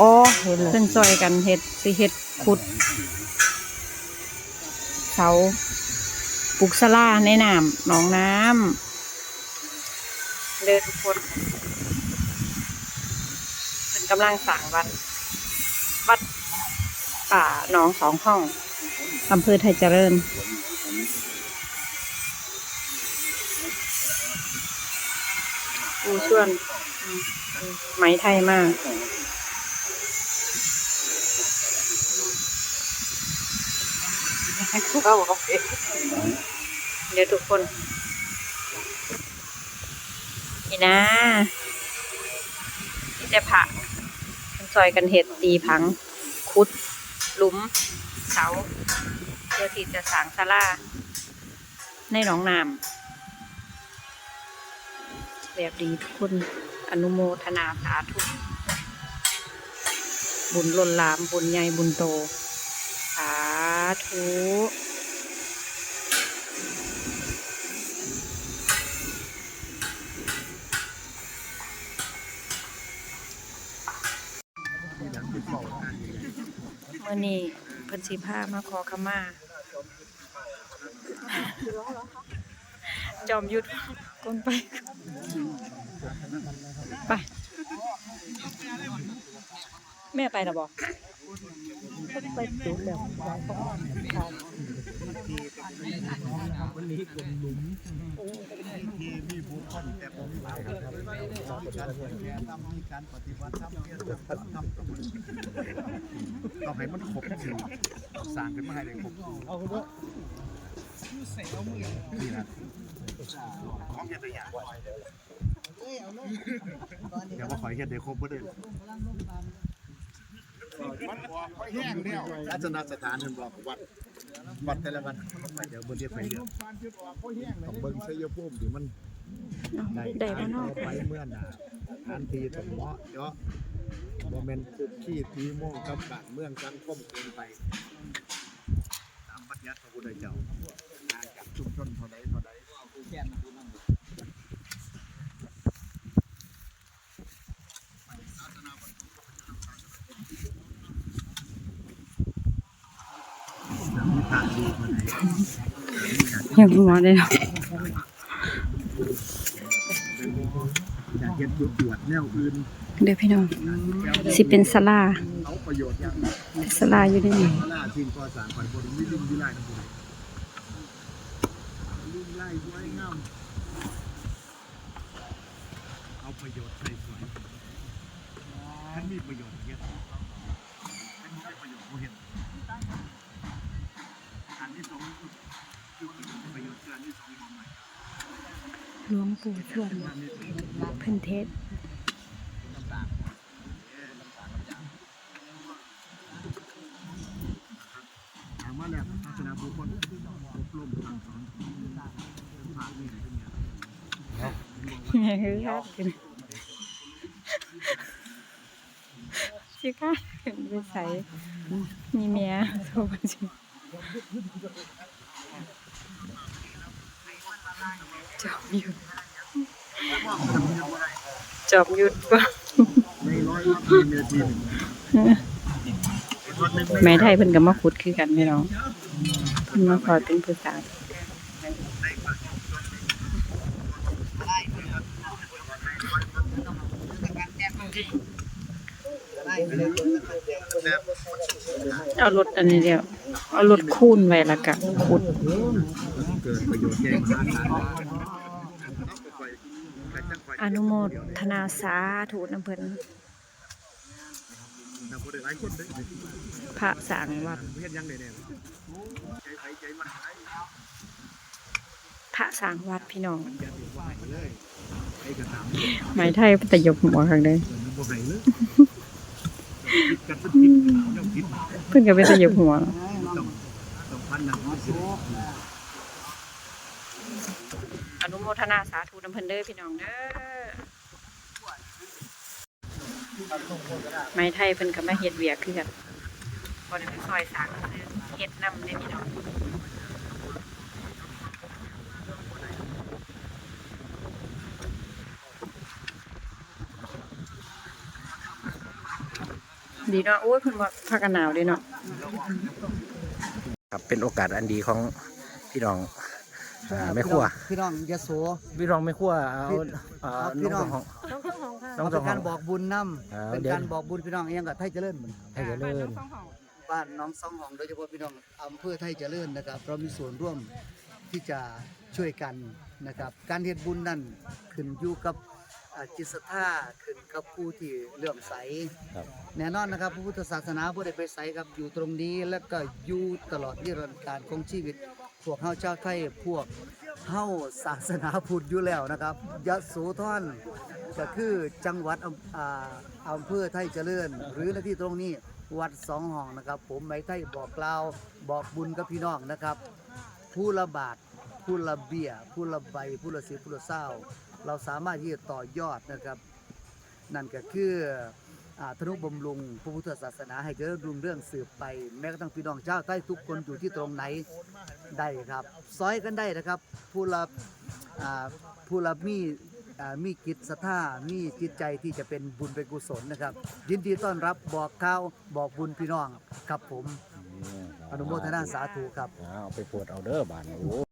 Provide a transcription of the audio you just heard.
อ๋อเห็นเลยเพิ่นซอยกันเฮ็ดสิเฮ็ดขุดเสาปลูกสลาในน้ำหนองน้ำเดินทุกคนเป็นกำลังสั่งวัด วัดป่าหนองสองห้องอำเภอไทยเจริญอูชวนอืม ไหมไทยมากเข้าเขาเเดี๋ยวทุกคน นี่นะที่จะผักซอยกันเห็ดตีผัง คุด หลุม เสาเพื่อที่จะสางศาลาในหนองน้ำแบบดีทุกคน อนุโมทนาสาธุ บุญล้นลามบุญใหญ่บุญโต สาธุเมื่อนี้เพิ่นสิพามาขอขมา จอมยุทธ กนไป ไป แม่ไปนะบอกไปจุดแล้วยายเขาทานที่มีผู้คนแต่ผมหลายครับการเผยแพร่ทำให้การปฏิบัติธรรมเนี่ยจะทำต้องต้องให้มันครบจริงสร้างขึ้นมาให้ได้ครบเอาเถอะนี่นะ ของเฮ็ดได้อย่างเดี๋ยวว่าขอเฮ็ดได้ครบบ่ได้ราชนาสถานเพิ่นบอกวัดวัดแต่ละวันไปเดี๋ยวบ่ได้ไปเรื่อยต้องเบิ่งชัยภูมิที่มันได้ได้บ่เนาะไปเมื่อหนาทันทีตรงเหมาะเจาะบ่แม่นคุกขี้ตีโม่งกับการเมืองสังคมเกินไปตามบัญญัติพระพุทธเจ้างานจากชุมชนเท่าใดเท่า ยังหัวเลยเนาะอยากเห็นจุดตรวจแนวอื่นเดี๋ยวพี่น้องสิเป็นสลาเอาประโยชน์อย่างนั้นสลาอยู่ในนี้ล่าสิ่งก่อสร้างฝ่ายบริวิลิมวิไลนะบุรีลิม ไล่ไว้งามเอาประโยชน์ใส่สวยท่านมีประโยชน์เยอะท่านมีประโยชน์เห็นอันที่สองคือประโยชน์อันที่สองของมันหลวงปู่ชวนเพิ่นเทศถามว่าแล้วศาสนาบุคคลอบรมทางสอนพระนี่เป็นอย่าง คือครับชิค่ะเห็นไปใส่มีเมียโทรมาสิจอมหยุดจอมหยุดปะในร้อยปีเมตรหนึ่งแม่ไทยเพิ่นก็มาขุดคือกันพี่น้องเพิ่นมาขอเป็นผู้สาว เอารถอันนี้เดียว เอารถคูนไว้แล้วก็ขุดเกิดประโยชน์แก่มหาศาลอนุโมทนาสาธุน้ำเพิ่นแต่คนหลายคนเลยพระสร้างวัดเฮ็ดยังได้แน่ใจไปใจมันหายพระสร้างวัดพี่น้องอย่าติดว่าไปเลยไอ้กระตามไม้ไทยแต่ยกหัวข้างใดเกิดมันบ่ไหนเลยคิดกัน เพื่องคิดเพิ่นก็ไปแต่ยกหัวอนุโมทนาสาธุน้ำเพิ่นเด้อพี่น้องเด้อไม้ไทยเพิ่นก็มาเฮ็ดเวียกคือกันบ่ได้ไปซอยสร้างซื้อเฮ็ดนำเด้อพี่น้อง ดีเนาะโอ้ยเพิ่นว่าพากันหนาวเด้เนาะครับเป็นโอกาสอันดีของพี่น้องอ่าแม่ครัวพี่น้องยโส พี่น้องแม่ครัวเอาพี่อ่าพี่น้องของ น้องข้าวหอมค่ะน้องเอาเจ้าเป็นขอกางรบอกบุญนํอ่าเป็นเดี๋ยว การบอกบุญพี่น้องเองกับไทยเจริญเหมือนให้เจริญบ้านน้องสองห้องโดยเฉพาะพี่น้องอำเภอไทยเจริญนะครับ เรามีส่วนร่วมที่จะช่วยกันนะครับ การเฮ็ดบุญนั่นขึ้นอยู่กับ อ่าจิตศรัทธาขึ้นกับผู้ที่เลื่อมใส ครับ แน่นอนนะครับพระพุทธศาสนาผู้ใดไปใสครับอยู่ตรงนี้แล้วก็อยู่ตลอดนิรันดร์การของชีวิต พวกเฮาชาวไทยพวกเฮาศาสนาพุทธอยู่แล้วนะครับยโสธรก็คือจังหวัดอำอ่าอำเภอไทยเจริญ หรือหน้าที่ตรงนี้วัดสองห้องนะครับ ผมไม่ไทยบอกกล่าวบอกบุญกับพี่น้องนะครับ ผู้ละบาทผู้ละเบี้ยผู้ละใบผู้ละสิบผู้ละเศร้า เราสามารถที่จะต่อยอดนะครับ นั่นก็คืออ่าธนุบำรุงพระพุทธศาสนาให้เจริญรุ่งเรื่องสืบไป แม้กระทั่งพี่น้องเจ้าวใต้ทุกคนอยู่ที่ตรงไหนได้ครับซอยกันได้นะครับ ผู้ละอ่าผู้ละมีอ่ามีจิตศรัทธามีจิตใจที่จะเป็นบุญเป็นกุศลนะครับ ยินดีต้อนรับบอกข่าวบอกบุญพี่น้องครับผม อนุโมทนาสาธุครับ เอาไปโปวดเอาเด้อบานโอ้